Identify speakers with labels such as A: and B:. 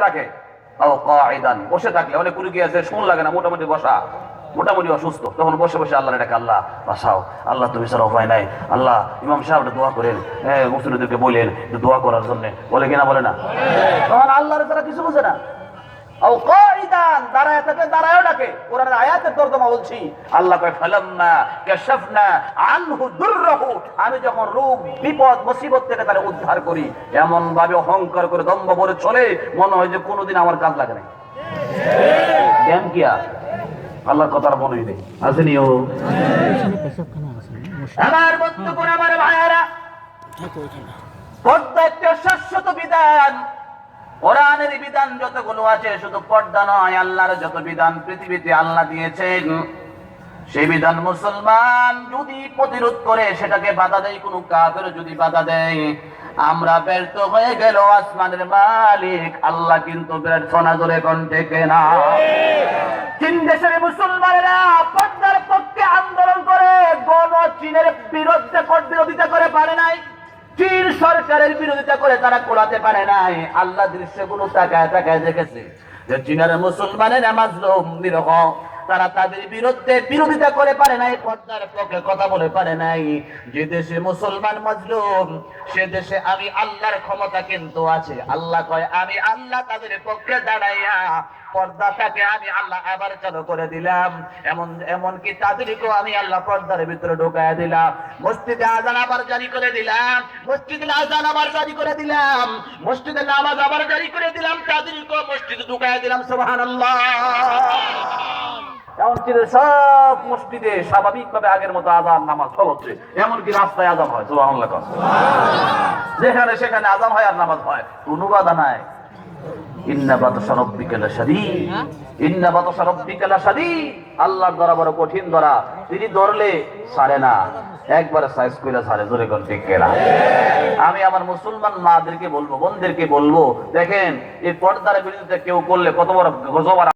A: রাখে। বসে থাকলে অনেক কুড়ি শুন লাগে না মোটামুটি বসা। মোটামুটি অসুস্থ। তখন বসে বসে আল্লাহ ডাকে আল্লাহ বাসাও আল্লাহ তুমি ছাড়া উপায় নাই। আল্লাহ ইমাম সাহেব দোয়া করেন। হ্যাঁ মুসলিমদেরকে বলেন দোয়া করার জন্য। বলে কিনা বলে না? তখন আল্লাহর তারা কিছু বোঝে না। ও আমি যখন বিপদ, মুসিবত থেকে উদ্ধার করি এমন ভাবে অহংকার করে দম্ভ করে চলে, মনে হয় যে কোনোদিন আমার কাজ লাগে না কেন কিয়া আল্লাহর কথার মনে নেই। আসেনি আমার ভাইয়ারা বিধান যতগুলো আছে, শুধু পর্দা নয়, আল্লাহর যত বিধান পৃথিবীতে আল্লাহ দিয়েছেন। সেই বিধান মুসলমান যদি প্রতিরোধ করে, সেটাকে বাধা দেয়, কোনো কাফের যদি বাধা দেয়। আমরা ব্যর্থ হয়ে গেল আসমানের মালিক, আল্লাহ কিন্তু ব্যর্থ না ধরে কণ্ঠে কেনা। চীন দেশের মুসলমানেরা পর্দার পক্ষে আন্দোলন করে, গণ চীনের বিরুদ্ধে বিরোধিতা করে, পারে নাই। চীন সরকারের বিরোধিতা করে তারা কোলাতে পারে নাই। আল্লাহ দৃশ্যগুলো তাকায় তাকায় দেখেছে যে চীনের মুসলমানের মাজলুম নিরহ তারা তাদের বিরুদ্ধে বিরোধিতা করে পারে নাই, পর্দার পক্ষে কথা বলে পারে নাই। যে দেশে মুসলমান মাজলুম, সে দেশে আমি আল্লাহর ক্ষমতা কিন্তু আছে। আল্লাহ কয়, আমি আল্লাহ তাদের পক্ষে দাঁড়াইয়া পর্দাটাকে আমি আল্লাহ আবার চালু করে দিলাম। এমন আমি আল্লাহ পর্দার ভিতরে ঢুকায় দিলাম। মসজিদে আজান আবার জারি করে দিলাম। মসজিদে আজান আবার জারি করে দিলাম। মসজিদে নামাজ আবার জারি করে দিলাম। মসজিদে দিলাম, সুবহানাল্লাহ। এমনকি সব মসজিদে স্বাভাবিক ভাবে আগের মতো আজান নামাজ হচ্ছে এমনকি রাস্তায় আজান হয় যেখানে সেখানে আজান হয় আর নামাজ হয়, কোনো বাধা নাই। বড় কঠিন দ্বারা তিনি না। একবারে সাইজ কইরা জোরে আমি আমার মুসলমান মাদেরকে বলব, বোনদেরকে বলব, দেখেন, এই পর্দার বিরুদ্ধে কেউ করলে কত বড় গজব আর